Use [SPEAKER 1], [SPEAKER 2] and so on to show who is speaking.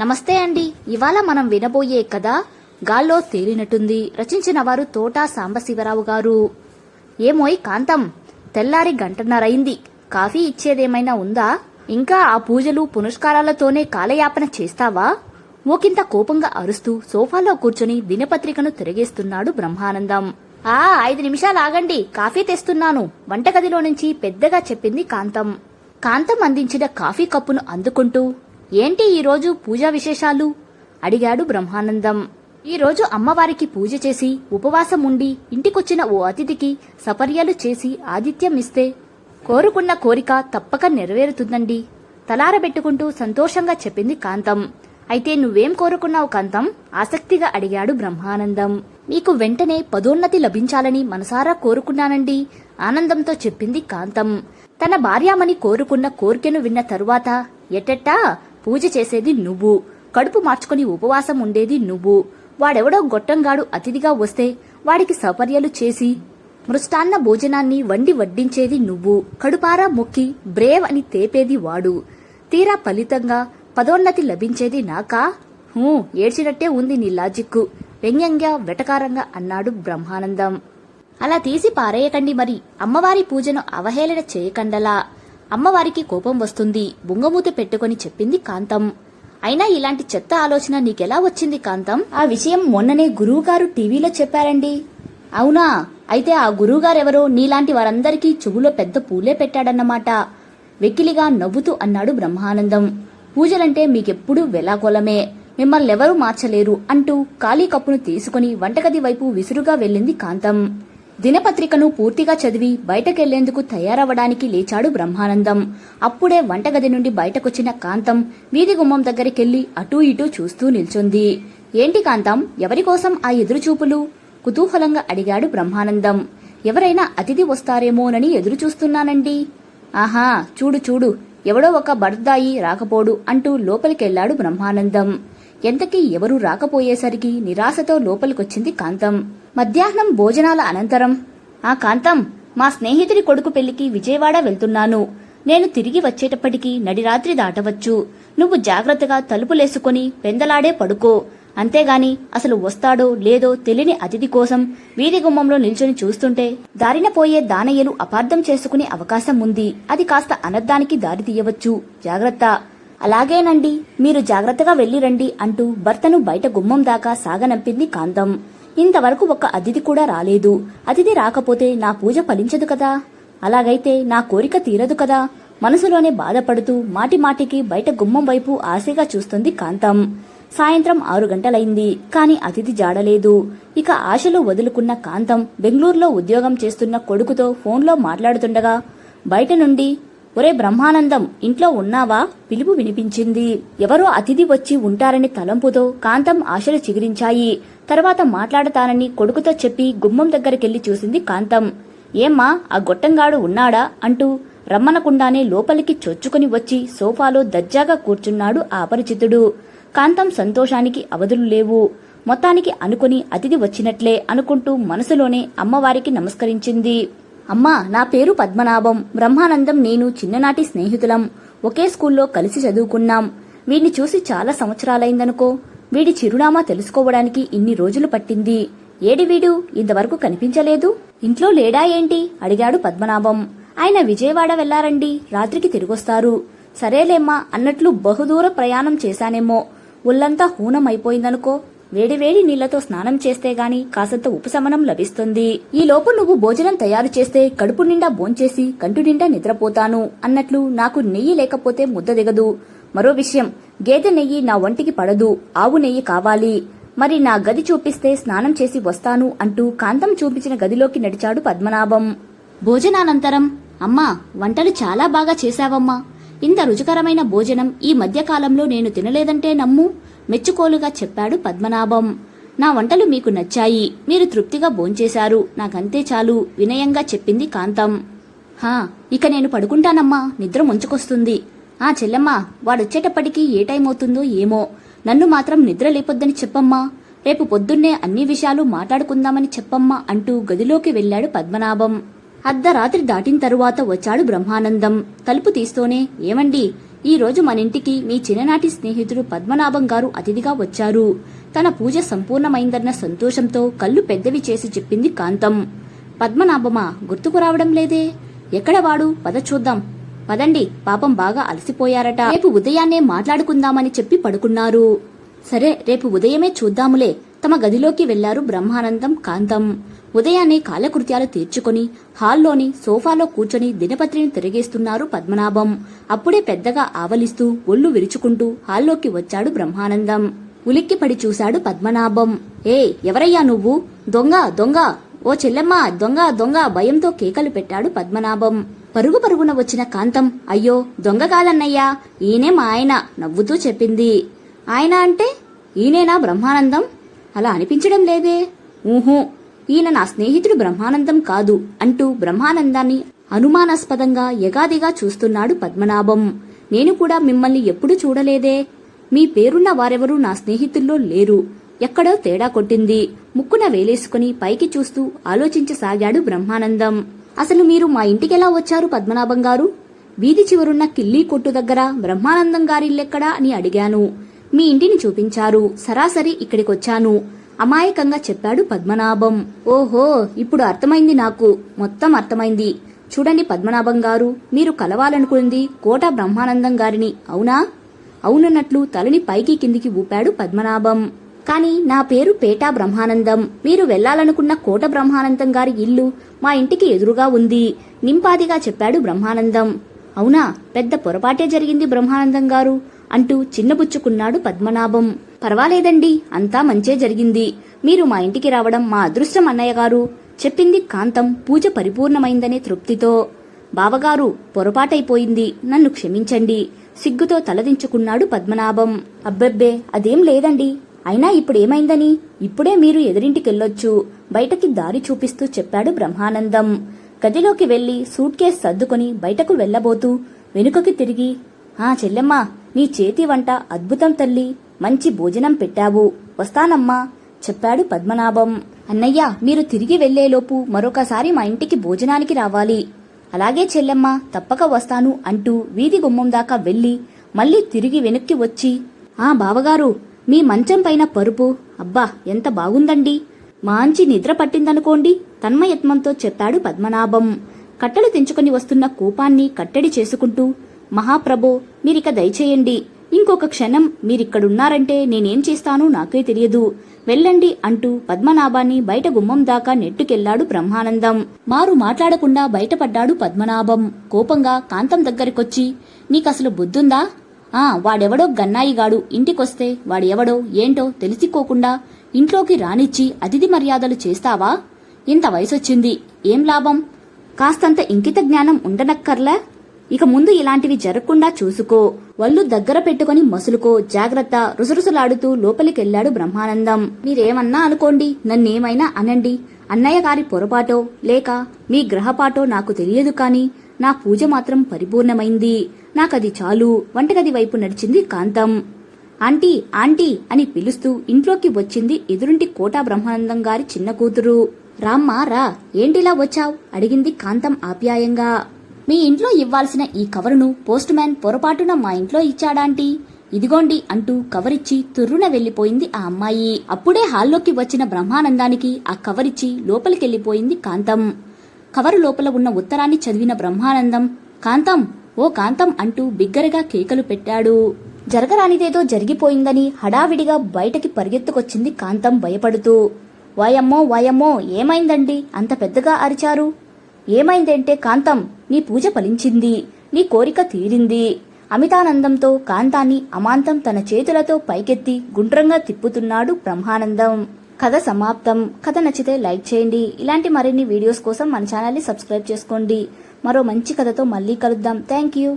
[SPEAKER 1] నమస్తే అండి. ఇవాళ మనం వినబోయే కథ గాల్లో తేలినట్టుంది. రచించిన వారు తోట సాంబశివరావు గారు. ఏమోయ్ కాంతం తెల్లారి గంటన్నరైంది కాఫీ ఇచ్చేదేమైనా ఉందా? ఇంకా ఆ పూజలు పునస్కారాలతోనే కాలయాపన చేస్తావా? ఓకింత కోపంగా అరుస్తూ సోఫాలో కూర్చొని దినపత్రికను తిరిగేస్తున్నాడు బ్రహ్మానందం. ఆ ఐదు నిమిషాలు ఆగండి. కాఫీ తెస్తున్నాను. వంటగదిలో నుంచి పెద్దగా చెప్పింది కాంతం. కాంతం అందించిన కాఫీ కప్పును అందుకుంటూ ఏంటి ఈరోజు పూజా విశేషాలు? అడిగాడు బ్రహ్మానందం. ఈరోజు అమ్మవారికి పూజ చేసి ఉపవాసం ఉండి ఇంటికొచ్చిన ఓ అతిథికి సపర్యలు చేసి ఆతిథ్యం ఇస్తే కోరుకున్న కోరిక తప్పక నెరవేరుతుందండి. తలారబెట్టుకుంటూ సంతోషంగా చెప్పింది కాంతం. అయితే నువ్వేం కోరుకున్నావు కాంతం? ఆసక్తిగా అడిగాడు బ్రహ్మానందం. మీకు వెంటనే పదోన్నతి లభించాలని మనసారా కోరుకున్నానండి ఆనందంతో చెప్పింది కాంతం. తన భార్యామణి కోరుకున్న కోరికను విన్న తరువాత ఎటట్టా? పూజ చేసేది నువ్వు. కడుపు మార్చుకుని ఉపవాసం ఉండేది నువ్వు. వాడెవడో గొట్టంగాడు అతిథిగా వస్తే వాడికి సౌకర్యాలు చేసి మృష్టాన్న భోజనాన్ని వండి వడ్డించేది నువ్వు. కడుపారా మొక్కి బ్రేవ్ అని తేపేది వాడు. తీరా ఫలితంగా పదోన్నతి లభించేది నాకా? హూ ఏడ్చినట్టే ఉంది నీ లాజిక్కు. వ్యంగ్యంగా వెటకారంగా అన్నాడు బ్రహ్మానందం. అలా తీసి పారేయకండి మరి. అమ్మవారి పూజను అవహేళన చేయకండలా. అమ్మవారికి కోపం వస్తుంది. బుంగమూత పెట్టుకొని చెప్పింది కాంతం. అయినా ఇలాంటి చెత్త ఆలోచన నీకెలా వచ్చింది కాంతం? ఆ విషయం మొన్ననే గురువుగారు టీవీలో చెప్పారండి. అవునా? అయితే ఆ గురువుగారెవరో నీలాంటి వారందరికీ చెవులో పెద్ద పూలే పెట్టాడన్నమాట. వెకిలిగా నవ్వుతూ అన్నాడు బ్రహ్మానందం. పూజలంటే మీకెప్పుడూ వెలాకోలమే. మిమ్మల్నెవరూ మార్చలేరు అంటూ ఖాళీ కప్పును తీసుకుని వంటగది వైపు విసురుగా వెళ్ళింది కాంతం. దినపత్రికను పూర్తిగా చదివి బయటకెళ్ళేందుకు తయారవ్వడానికి లేచాడు బ్రహ్మానందం. అప్పుడే వంటగది నుండి బయటకొచ్చిన కాంతం వీధి గుమ్మం దగ్గరికెళ్ళి అటూ ఇటూ చూస్తూ నిల్చుంది. ఏంటి కాంతం? ఎవరికోసం ఆ ఎదురుచూపులు? కుతూహలంగా అడిగాడు బ్రహ్మానందం. ఎవరైనా అతిథి వస్తారేమోనని ఎదురుచూస్తున్నానండి. ఆహా చూడు చూడు ఎవడో ఒక బర్దాయి రాకపోడు అంటూ లోపలికెళ్ళాడు బ్రహ్మానందం. ఎంతకీ ఎవరూ రాకపోయేసరికి నిరాశతో లోపలికొచ్చింది కాంతం. మధ్యాహ్నం భోజనాల అనంతరం ఆ కాంతం మా స్నేహితుడి కొడుకు పెళ్ళికి విజయవాడ వెళ్తున్నాను. నేను తిరిగి వచ్చేటప్పటికి నడిరాత్రి దాటవచ్చు. నువ్వు జాగ్రత్తగా తలుపులేసుకొని పెందలాడే పడుకో. అంతేగాని అసలు వస్తాడో లేదో తెలియని అతిథి కోసం వీధి గుమ్మంలో నిల్చొని చూస్తుంటే దారిన పోయే దానయ్యలు అపార్థం చేసుకునే అవకాశం ఉంది. అది కాస్త అనర్థానికి దారి తీయవచ్చు. జాగ్రత్త. అలాగేనండి మీరు జాగ్రత్తగా వెళ్ళిరండి అంటూ భర్తను బయట గుమ్మం దాకా సాగనంపింది కాంతం. ఇంతవరకు ఒక్క అతిథి కూడా రాలేదు. అతిథి రాకపోతే నా పూజ ఫలించదు కదా? అలాగైతే నా కోరిక తీరదు కదా? మనసులోనే బాధపడుతూ మాటిమాటికి బయట గుమ్మం వైపు ఆశగా చూస్తుంది కాంతం. సాయంత్రం ఆరు గంటలైంది కాని అతిథి జాడలేదు. ఇక ఆశలు వదులుకున్న కాంతం బెంగళూరులో ఉద్యోగం చేస్తున్న కొడుకుతో ఫోన్లో మాట్లాడుతుండగా బయట నుండి ఒరే బ్రహ్మానందం ఇంట్లో ఉన్నావా? పిలుపు వినిపించింది. ఎవరో అతిథి వచ్చి ఉంటారని తలంపుతో కాంతం ఆశలు చిగురించాయి. తర్వాత మాట్లాడతానని కొడుకుతో చెప్పి గుమ్మం దగ్గరికెళ్ళి చూసింది కాంతం. ఏమ్మా ఆ గొట్టంగాడు ఉన్నాడా? అంటూ రమ్మనకుండానే లోపలికి చొచ్చుకుని వచ్చి సోఫాలో దజ్జాగా కూర్చున్నాడు ఆ అపరిచితుడు. కాంతం సంతోషానికి అవధులు లేవు. మొత్తానికి అనుకుని అతిథి వచ్చినట్లే అనుకుంటూ మనసులోనే అమ్మవారికి నమస్కరించింది. అమ్మా నా పేరు పద్మనాభం. బ్రహ్మానందం నేను చిన్ననాటి స్నేహితులం. ఒకే స్కూల్లో కలిసి చదువుకున్నాం. వీడిని చూసి చాలా సంవత్సరాలైందనుకో. వీడి చిరునామా తెలుసుకోవడానికి ఇన్ని రోజులు పట్టింది. ఏడి వీడు? ఇంతవరకు కనిపించలేదు. ఇంట్లో లేడా ఏంటి? అడిగాడు పద్మనాభం. ఆయన విజయవాడ వెళ్ళారండి. రాత్రికి తిరిగొస్తారు. సరేలేమ్మా అన్నట్లు బహుదూర ప్రయాణం చేశానేమో. ఒళ్ళంతా హూనమైపోయిందనుకో. వేడివేడి నీళ్ళతో స్నానం చేస్తే గాని కాసంత ఉపశమనం లభిస్తుంది. ఈ లోపు నువ్వు భోజనం తయారు చేస్తే కడుపు నిండా భోంచేసి కంటి నిండా నిద్రపోతాను అన్నట్లు నాకు నెయ్యి లేకపోతే ముద్ద దిగదు. మరో విషయం గేదె నెయ్యి నా ఒంటికి పడదు ఆవు నెయ్యి కావాలి. మరి నా గది చూపిస్తే స్నానం చేసి వస్తాను అంటూ కాంతం చూపించిన గదిలోకి నడిచాడు పద్మనాభం. భోజనానంతరం అమ్మా వంటలు చాలా బాగా చేశావమ్మా. ఇంత రుచికరమైన భోజనం ఈ మధ్యకాలంలో నేను తినలేదంటే నమ్ము. మెచ్చుకోలుగా చెప్పాడు పద్మనాభం. నా వంటలు మీకు నచ్చాయి. మీరు తృప్తిగా భోంచేశారు. నాకంతే చాలు. వినయంగా చెప్పింది కాంతం. హా ఇక నేను పడుకుంటానమ్మా. నిద్ర ముంచుకొస్తుంది. ఆ చెల్లెమ్మ వాడొచ్చేటప్పటికీ ఏ టైం అవుతుందో ఏమో. నన్ను మాత్రం నిద్ర లేపొద్దని చెప్పమ్మా. రేపు పొద్దున్నే అన్ని విషయాలు మాట్లాడుకుందామని చెప్పమ్మా అంటూ గదిలోకి వెళ్ళాడు పద్మనాభం. అర్ధరాత్రి దాటిన తరువాత వచ్చాడు బ్రహ్మానందం. తలుపు తీస్తూనే ఏమండి? ఈ రోజు మన ఇంటికి మీ చిన్ననాటి స్నేహితుడు పద్మనాభం గారు అతిథిగా వచ్చారు. తన పూజ సంపూర్ణమైందన్న సంతోషంతో కళ్ళు పెద్దవి చేసి చెప్పింది కాంతం. పద్మనాభమా గుర్తుకు రావడం లేదే? ఎక్కడ వాడు? పద చూద్దాం. పదండి పాపం బాగా అలసిపోయారట. రేపు ఉదయాన్నే మాట్లాడుకుందామని చెప్పి పడుకున్నారు. సరే రేపు ఉదయమే చూద్దాములే. తమ గదిలోకి వెళ్ళారు బ్రహ్మానందం కాంతం. ఉదయాన్నే కాలకృత్యాలు తీర్చుకొని హాల్లోని సోఫాలో కూర్చొని దినపత్రిని తిరిగేస్తున్నారు పద్మనాభం. అప్పుడే పెద్దగా ఆవలిస్తూ ఒళ్ళు విరుచుకుంటూ హాల్లోకి వచ్చాడు బ్రహ్మానందం. ఉలిక్కిపడి చూశాడు పద్మనాభం. ఏ ఎవరయ్యా నువ్వు? దొంగ దొంగ. ఓ చెల్లెమ్మ దొంగ దొంగ భయంతో కేకలు పెట్టాడు పద్మనాభం. పరుగు పరుగున వచ్చిన కాంతం అయ్యో దొంగ కాదన్నయ్యా ఈయనే మా ఆయన నవ్వుతూ చెప్పింది. ఆయన అంటే ఈయనేనా బ్రహ్మానందం? అలా అనిపించడం లేదే. ఊహూ. ఈయన నా స్నేహితుడు బ్రహ్మానందం కాదు అంటూ బ్రహ్మానందాన్ని అనుమానాస్పదంగా యగాదిగా చూస్తున్నాడు పద్మనాభం. నేను కూడా మిమ్మల్ని ఎప్పుడు చూడలేదే. మీ పేరున్న వారెవరూ నా స్నేహితుల్లో లేరు. ఎక్కడో తేడా కొట్టింది. ముక్కున వేలేసుకుని పైకి చూస్తూ ఆలోచించసాగాడు బ్రహ్మానందం. అసలు మీరు మా ఇంటికెలా వచ్చారు పద్మనాభం గారు? వీధి చివరున్న కిల్లీ కొట్టు దగ్గర బ్రహ్మానందం గారిల్లెక్కడా అని అడిగాను. మీ ఇంటిని చూపించారు. సరాసరి ఇక్కడికొచ్చాను. అమాయకంగా చెప్పాడు పద్మనాభం. ఓహో ఇప్పుడు అర్థమైంది నాకు. మొత్తం అర్థమైంది. చూడండి పద్మనాభం గారు మీరు కలవాలనుకుంది కోట బ్రహ్మానందం గారిని అవునా? అవునన్నట్లు తలని పైకి కిందికి ఊపాడు పద్మనాభం. కాని నా పేరు పేటా బ్రహ్మానందం. మీరు వెళ్ళాలనుకున్న కోట బ్రహ్మానందం గారి ఇల్లు మా ఇంటికి ఎదురుగా ఉంది. నింపాదిగా చెప్పాడు బ్రహ్మానందం. అవునా? పెద్ద పొరపాటే జరిగింది బ్రహ్మానందం గారు. అంటూ చిన్నబుచ్చుకున్నాడు పద్మనాభం. పర్వాలేదండి అంతా మంచే జరిగింది. మీరు మా ఇంటికి రావడం మా అదృష్టం అన్నయ్య గారు. చెప్పింది కాంతం పూజ పరిపూర్ణమైందనే తృప్తితో. బావగారు పొరపాటైపోయింది. నన్ను క్షమించండి. సిగ్గుతో తలదించుకున్నాడు పద్మనాభం. అబ్బెబ్బే అదేం లేదండి. అయినా ఇప్పుడేమైందని? ఇప్పుడే మీరు ఎదురింటికెళ్ళొచ్చు. బయటకి దారి చూపిస్తూ చెప్పాడు బ్రహ్మానందం. గదిలోకి వెళ్ళి సూట్ కేస్ సర్దుకొని బయటకు వెళ్ళబోతూ వెనుకకి తిరిగి ఆ చెల్లెమ్మా నీ చేతి వంట అద్భుతం తల్లి. మంచి భోజనం పెట్టావు. వస్తానమ్మా. చెప్పాడు పద్మనాభం. అన్నయ్య మీరు తిరిగి వెళ్ళేలోపు మరొకసారి మా ఇంటికి భోజనానికి రావాలి. అలాగే చెల్లెమ్మ తప్పక వస్తాను అంటూ వీధి గుమ్మం దాకా వెళ్ళి మళ్ళీ తిరిగి వెనక్కి వచ్చి ఆ బావగారు మీ మంచం పైన పరుపు. అబ్బా ఎంత బాగుందండి. మంచి నిద్ర పట్టిందనుకోండి తన్మయత్నంతో చెప్పాడు పద్మనాభం. కట్టెలు తెంచుకొని వస్తున్న కూపాన్ని కట్టడి చేసుకుంటూ మహాప్రభో మీరిక దయచేయండి. ఇంకొక క్షణం మీరిక్కడున్నారంటే నేనేం చేస్తానో నాకే తెలియదు. వెళ్ళండి అంటూ పద్మనాభాన్ని బయట గుమ్మం దాకా నెట్టుకెళ్ళాడు బ్రహ్మానందం. మారు మాట్లాడకుండా బయటపడ్డాడు పద్మనాభం. కోపంగా కాంతం దగ్గరికొచ్చి నీకసలు బుద్ధుందా? ఆ వాడెవడో గన్నాయిగాడు. ఇంటికొస్తే వాడెవడో ఏంటో తెలిసికోకుండా ఇంట్లోకి రానిచ్చి అతిథి మర్యాదలు చేస్తావా? ఇంత వయసొచ్చింది. ఏం లాభం? కాస్తంత ఇంకిత జ్ఞానం ఉండనక్కర్లా. ఇక ముందు ఇలాంటివి జరగకుండా చూసుకో. వల్లు దగ్గర పెట్టుకుని మసులుకో. జాగ్రత్త. రుసరుసలాడుతూ లోపలికెళ్ళాడు బ్రహ్మానందం. మీరేమన్నా అనుకోండి నన్నేమైనా అనండి. అన్నయ్య గారి పొరపాటో లేక మీ గ్రహపాటో నాకు తెలియదు కాని నా పూజ మాత్రం పరిపూర్ణమైంది. నాకది చాలు. వంటగది వైపు నడిచింది కాంతం. ఆంటీ ఆంటీ అని పిలుస్తూ ఇంట్లోకి వచ్చింది ఎదురుంటి కోటా బ్రహ్మానందం గారి చిన్న కూతురు. రామ్మా రా. ఏంటిలా వచ్చావ్? అడిగింది కాంతం ఆప్యాయంగా. మీ ఇంట్లో ఇవ్వాల్సిన ఈ కవరును పోస్ట్ మ్యాన్ పొరపాటున మా ఇంట్లో ఇచ్చాడాంటీ? ఇదిగోండి అంటూ కవరిచ్చి తుర్రున వెళ్ళిపోయింది ఆ అమ్మాయి. అప్పుడే హాల్లోకి వచ్చిన బ్రహ్మానందానికి ఆ కవరిచ్చి లోపలికెళ్ళిపోయింది కాంతం. కవరు లోపల ఉన్న ఉత్తరాన్ని చదివిన బ్రహ్మానందం కాంతం ఓ కాంతం అంటూ బిగ్గరగా కేకలు పెట్టాడు. జరగరానిదేదో జరిగిపోయిందని హడావిడిగా బయటకి పరిగెత్తుకొచ్చింది కాంతం భయపడుతూ. వాయమ్మో వాయమ్మో ఏమైందండి? అంత పెద్దగా అరిచారు? ఏమైందంటే కాంతం నీ పూజ ఫలించింది నీ కోరిక తీరింది. అమితానందంతో కాంతాన్ని అమాంతం తన చేతులతో పైకెత్తి గుండ్రంగా తిప్పుతున్నాడు బ్రహ్మానందం. కథ సమాప్తం. కథ నచ్చితే లైక్ చేయండి. ఇలాంటి మరిన్ని వీడియోస్ కోసం మన ఛానల్ని సబ్స్క్రైబ్ చేసుకోండి. మరో మంచి కథతో మళ్ళీ కలుద్దాం. Thank you.